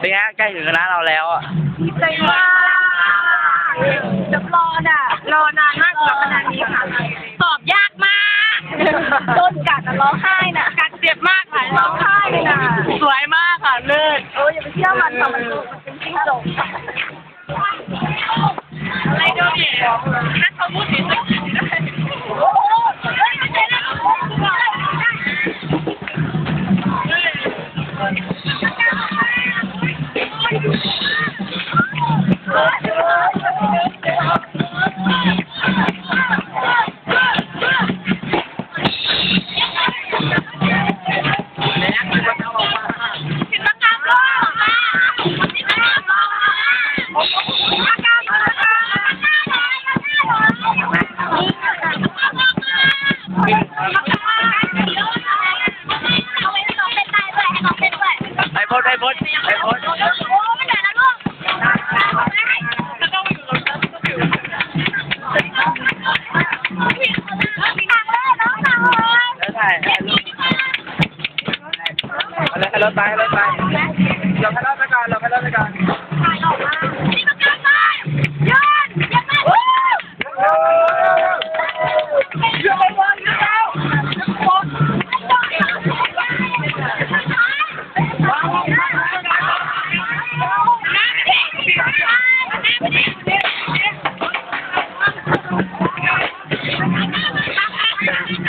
เป็นไงใกล้ถึงคณะเราแล้วอะดีใจมากจะรอน่ะ รอนานมากสำหรับคณะนี้ค่ะ สอบยากมากโดนกัดอะร้องไห้น่ะ กัดเจ็บมากค่ะร้องไห้เลยน่ะ สวยมากค่ะเลิศโอ้ยอย่าไปเชื่อมันค่ะมันมันเป็นจิ้งจก พดไปพดไปพดโอ้ไม่ได้นะลูกแล้วก็อยู่ตรงนั้นก็อยู่ทางเลยน้องทางเลยแล้วถ่ายเราเลยให้ราไปให้ราไปเดี๋ยวให้ราไป Thank you.